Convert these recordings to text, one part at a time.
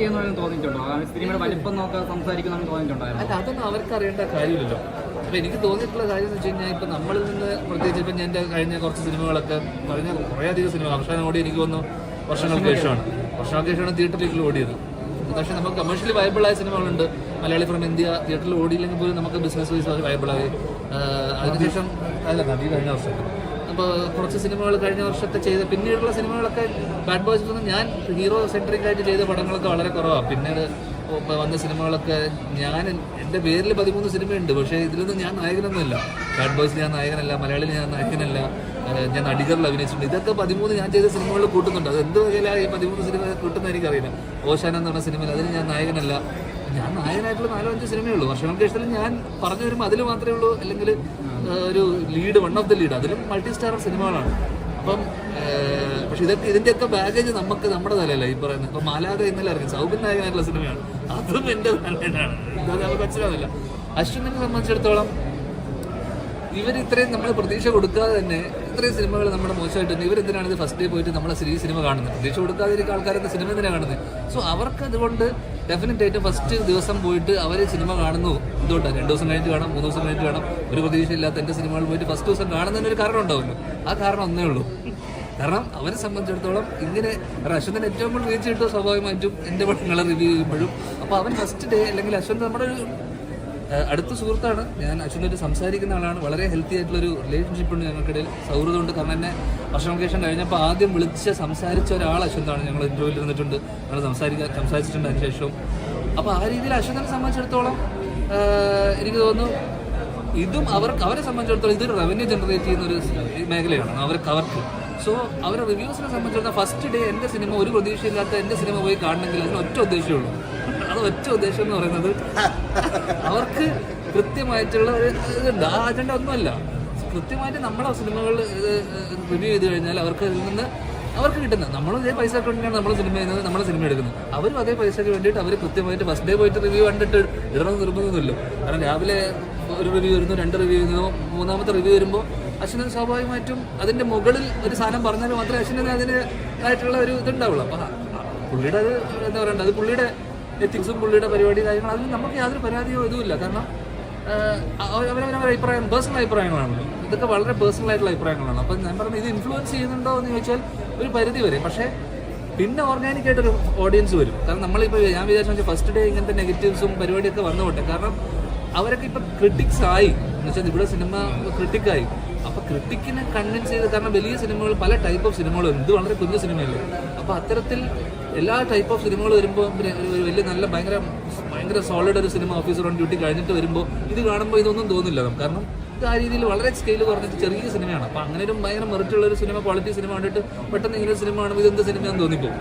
ചെയ്യുന്നവരും തോന്നിയിട്ടുണ്ടോ? സിനിമയുടെ വലിപ്പം നോക്കാൻ സംസാരിക്കുന്ന തോന്നിയിട്ടുണ്ടായിരുന്നു. അല്ല അതൊന്നും അവർക്ക് അറിയേണ്ട കാര്യമില്ലല്ലോ. അപ്പൊ എനിക്ക് തോന്നിയിട്ടുള്ള കാര്യം എന്ന് വെച്ച് കഴിഞ്ഞാൽ ഇപ്പൊ നമ്മളിൽ നിന്ന് പ്രത്യേകിച്ച് ഇപ്പൊ ഞാൻ കഴിഞ്ഞ കുറച്ച് സിനിമകളൊക്കെ കഴിഞ്ഞ കുറേ അധികം സിനിമ അവസാനം ഓടി എനിക്ക് തോന്നുന്നു വർഷങ്ങൾക്ക് ശേഷമാണ്. വർഷങ്ങൾക്ക് ശേഷമാണ് തിയേറ്ററിലേക്ക് ഓടിയത്. പക്ഷേ നമുക്ക് കമേഴ്ഷ്യലി വയബിൾ ആയ സിനിമകളുണ്ട്. മലയാളി ഫ്രം ഇന്ത്യ തിയേറ്ററിൽ ഓടിയില്ലെങ്കിൽ പോലും നമുക്ക് ബിസിനസ് വൈസ് അത് വയബിളായി അതിനുശേഷം അല്ല നദി കഴിഞ്ഞ വർഷം. അപ്പോൾ കുറച്ച് സിനിമകൾ കഴിഞ്ഞ വർഷത്തെ ചെയ്ത പിന്നീടുള്ള സിനിമകളൊക്കെ ബാഡ് ബോയ്സ് ഒന്നും ഞാൻ ഹീറോ സെൻട്രിക് ആയിട്ട് ചെയ്ത പടങ്ങളൊക്കെ വളരെ കുറവാണ് പിന്നീട് വന്ന സിനിമകളൊക്കെ ഞാൻ എന്റെ പേരിൽ പതിമൂന്ന് സിനിമയുണ്ട്. പക്ഷേ ഇതിലൊന്നും ഞാൻ നായകനൊന്നുമില്ല. ബാഡ് ബോയ്സ് ഞാൻ നായകനല്ല മലയാളിയിൽ ഞാൻ നായകനല്ല ഞാൻ അടികറിൽ അഭിനയിച്ചിട്ടുണ്ട്. ഇതൊക്കെ പതിമൂന്ന് ഞാൻ ചെയ്ത സിനിമകളിൽ കൂട്ടുന്നുണ്ട്. അത് എന്ത് വകയിലാണ് ഈ പതിമൂന്ന് സിനിമ കിട്ടുന്ന എനിക്കറിയില്ല. ഓശാന എന്ന് പറഞ്ഞ സിനിമയിൽ അതിന് ഞാൻ നായകനല്ല. ഞാൻ നായകനായിട്ടുള്ള നാലോ അഞ്ച് സിനിമയേ ഉള്ളൂ. വർഷങ്ങൾക്ക് ശേഷത്തിൽ ഞാൻ പറഞ്ഞു വരുമ്പോൾ അതിൽ മാത്രമേ ഉള്ളൂ. അല്ലെങ്കിൽ ഒരു lead one of the lead അതിലും മൾട്ടി സ്റ്റാർ സിനിമകളാണ്. അപ്പം പക്ഷെ ഇതൊക്കെ ഇതിന്റെയൊക്കെ ബാഗേജ് നമുക്ക് നമ്മുടെ തലയല്ല ഈ പറയുന്നത് ഇപ്പൊ മാലാക ഇന്നലെ ഇറങ്ങി സൗബിൻ നായകനായിട്ടുള്ള സിനിമയാണ്. അതും എന്റെ തലയിലാണ്. ഇത് നമുക്ക് മനസ്സിലാവില്ല അശ്വിനെ സംബന്ധിച്ചിടത്തോളം ഇവർ ഇത്രയും നമ്മൾ പ്രതീക്ഷ കൊടുക്കാതെ തന്നെ ഇത്രയും സിനിമകൾ നമ്മുടെ മോശമായിട്ട് ഇവരെന്തിനാണ് ഇത് ഫസ്റ്റ് ഡേ പോയിട്ട് നമ്മളെ സിരീ സിനിമ കാണുന്നത്? പ്രതീക്ഷ കൊടുക്കാതിരിക്കുന്ന ആൾക്കാരൊക്കെ സിനിമ എന്തിനാണ് കാണുന്നത്. സോ അവർക്ക് അതുകൊണ്ട് ഡെഫിനറ്റ് ആയിട്ട് ഫസ്റ്റ് ദിവസം പോയിട്ട് അവർ സിനിമ കാണുന്നു. എന്തുകൊണ്ടാണ് രണ്ട് ദിവസം കഴിഞ്ഞിട്ട് കാണാം മൂന്ന് ദിവസം കഴിഞ്ഞിട്ട് കാണാം. ഒരു പ്രതീക്ഷയില്ലാത്ത എന്റെ സിനിമകൾ പോയിട്ട് ഫസ്റ്റ് ദിവസം കാണുന്നതിന് ഒരു കാരണം ഉണ്ടാവുമല്ലോ. ആ കാരണം ഒന്നേ ഉള്ളൂ. കാരണം അവരെ സംബന്ധിച്ചിടത്തോളം ഇങ്ങനെ അശ്വന്തൻ ഏറ്റവും കൂടുതൽ റീച്ച് കിട്ടുക സ്വാഭാവികമായിട്ടും എന്റെ പടങ്ങളെ റിവ്യൂ ചെയ്യുമ്പോഴും. അപ്പോൾ അവൻ ഫസ്റ്റ് ഡേ അല്ലെങ്കിൽ അശ്വന്ത് നമ്മുടെ ഒരു അടുത്ത സുഹൃത്താണ്. ഞാൻ അച്ഛനൊരു സംസാരിക്കുന്ന ആളാണ്. വളരെ ഹെൽത്തി ആയിട്ടുള്ളൊരു റിലേഷൻഷിപ്പ് ഉണ്ട് ഞങ്ങൾക്കിടയിൽ. സൗഹൃദമുണ്ട് കാരണം എന്നെ വർഷങ്ങൾക്ക് ശേഷം കഴിഞ്ഞപ്പോൾ ആദ്യം വിളിച്ച് സംസാരിച്ച ഒരാൾ അശ്വന്താണ് ഞങ്ങൾ ഇന്റർവ്യൂവിൽ ഇരുന്നിട്ടുണ്ട്. ഞങ്ങൾ സംസാരിക്കാൻ സംസാരിച്ചിട്ടുണ്ട് അതിന് ശേഷവും അപ്പോൾ ആ രീതിയിൽ അശ്വന്തനെ സംബന്ധിച്ചിടത്തോളം എനിക്ക് തോന്നുന്നു ഇതും അവർക്ക് അവരെ സംബന്ധിച്ചിടത്തോളം ഇതൊരു റവന്യൂ ജനറേറ്റ് ചെയ്യുന്ന ഒരു മേഖലയാണ്. അവർക്ക് അവർക്ക്. സോ അവരെ റിവ്യൂസിനെ സംബന്ധിച്ചിടത്തോളം ഫസ്റ്റ് ഡേ എന്റെ സിനിമ ഒരു പ്രതീക്ഷയില്ലാത്ത എന്റെ സിനിമ പോയി കാണണമെങ്കിൽ അതിന് ഒറ്റ ഉദ്ദേശമേ ഉള്ളൂ. അത് ഒറ്റ ഉദ്ദേശം എന്ന് പറയുന്നത്. അവർക്ക് കൃത്യമായിട്ടുള്ള ഒരു ഇതുണ്ട്. ആ അജണ്ട ഒന്നുമല്ല. കൃത്യമായിട്ട് നമ്മളെ സിനിമകൾ റിവ്യൂ ചെയ്ത് കഴിഞ്ഞാൽ അവർക്ക് അതിൽ നിന്ന് അവർക്ക് കിട്ടുന്നത് നമ്മൾ ഇതേ പൈസ കൊണ്ടാണ് നമ്മൾ സിനിമ ചെയ്യുന്നത് നമ്മളെ സിനിമ എടുക്കുന്നത്. അവരും അതേ പൈസയ്ക്ക് വേണ്ടിയിട്ട് അവർ കൃത്യമായിട്ട് ഫസ്റ്റ് ഡേ പോയിട്ട് റിവ്യൂ കണ്ടിട്ട് ഇടണമെന്ന് നിർബന്ധമൊന്നുമില്ല. കാരണം രാവിലെ ഒരു റിവ്യൂ വരുന്നു രണ്ട് റിവ്യൂ വരുന്നു മൂന്നാമത്തെ റിവ്യൂ വരുമ്പോൾ അശ്വിന് സ്വാഭാവികമായിട്ടും അതിന്റെ മുകളിൽ ഒരു സാധനം പറഞ്ഞാൽ മാത്രമേ അശ്വിന് അതിന്റെതായിട്ടുള്ള ഒരു ഇതുണ്ടാവുള്ളൂ. അപ്പോൾ പുള്ളിയുടെ അത് എന്താ പറയണ്ടത് അത് പുള്ളിയുടെ എത്തിക്സും പുള്ളിയുടെ പരിപാടി കാര്യങ്ങൾ അതിൽ നമുക്ക് യാതൊരു പരാതിയോ ഇതുമില്ല കാരണം അവരവരവരുടെ അഭിപ്രായം പേഴ്സണൽ അഭിപ്രായങ്ങളാണല്ലോ ഇതൊക്കെ വളരെ പേഴ്സണൽ ആയിട്ടുള്ള അഭിപ്രായങ്ങളാണ്. അപ്പം ഞാൻ പറഞ്ഞത് ഇത് ഇൻഫ്ലുവൻസ് ചെയ്യുന്നുണ്ടോ എന്ന് ചോദിച്ചാൽ ഒരു പരിധി വരെ. പക്ഷേ പിന്നെ ഓർഗാനിക് ആയിട്ടൊരു ഓഡിയൻസ് വരും. കാരണം നമ്മളിപ്പോൾ ഞാൻ വിചാരിച്ചു വെച്ചാൽ ഫസ്റ്റ് ഡേ ഇങ്ങനത്തെ നെഗറ്റീവ്സും പരിപാടിയൊക്കെ വന്നോട്ടെ. കാരണം അവരൊക്കെ ഇപ്പം ക്രിട്ടിക്സ് ആയി. എന്ന് വെച്ചാൽ ഇവിടെ സിനിമ ക്രിട്ടിക്കായി അപ്പോൾ ക്രിട്ടിക്കിനെ കൺവിൻസ് ചെയ്ത് കാരണം വലിയ സിനിമകൾ പല ടൈപ്പ് ഓഫ് സിനിമകളും ഇത് വളരെ കുഞ്ഞു സിനിമയല്ലേ അപ്പോൾ അത്തരത്തിൽ എല്ലാ ടൈപ്പ് ഓഫ് സിനിമകൾ വരുമ്പോൾ പിന്നെ ഒരു വലിയ നല്ല ഭയങ്കര ഭയങ്കര സോളിഡ് ഒരു സിനിമ ഓഫീസർ ഓൺ ഡ്യൂട്ടി കഴിഞ്ഞിട്ട് വരുമ്പോൾ ഇത് കാണുമ്പോൾ ഇതൊന്നും തോന്നില്ല നമുക്ക്. കാരണം ഇത് ആ രീതിയിൽ വളരെ സ്കെയിൽ കുറഞ്ഞിട്ട് ചെറിയ സിനിമയാണ് അപ്പോൾ അങ്ങനെ ഒരു ഭയങ്കര മെറിറ്റുള്ള ഒരു സിനിമ ക്വാളിറ്റി സിനിമ കണ്ടിട്ട് പെട്ടെന്ന് ഇങ്ങനെ സിനിമ കാണുമ്പോൾ ഇതെന്ത് സിനിമയാണെന്ന് തോന്നിപ്പോകും.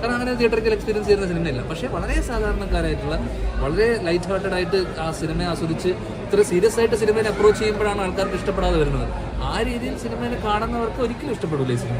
കാരണം അങ്ങനെ തിയേറ്ററിൽ എക്സ്പീരിയൻസ് ചെയ്യുന്ന സിനിമയല്ല പക്ഷേ വളരെ സാധാരണക്കാരായിട്ടുള്ള വളരെ ലൈറ്റ് ഹാർട്ടഡ് ആയിട്ട് ആ സിനിമയെ ആസ്വദിച്ച് ഇത്ര സീരിയസ് ആയിട്ട് സിനിമയെ അപ്രോച്ച് ചെയ്യുമ്പോഴാണ് ആൾക്കാർക്ക് ഇഷ്ടപ്പെടാതെ വരുന്നത്. ആ രീതിയിൽ സിനിമയെ കാണുന്നവർക്ക് ഒരിക്കലും ഇഷ്ടപ്പെടില്ല ഈ സിനിമ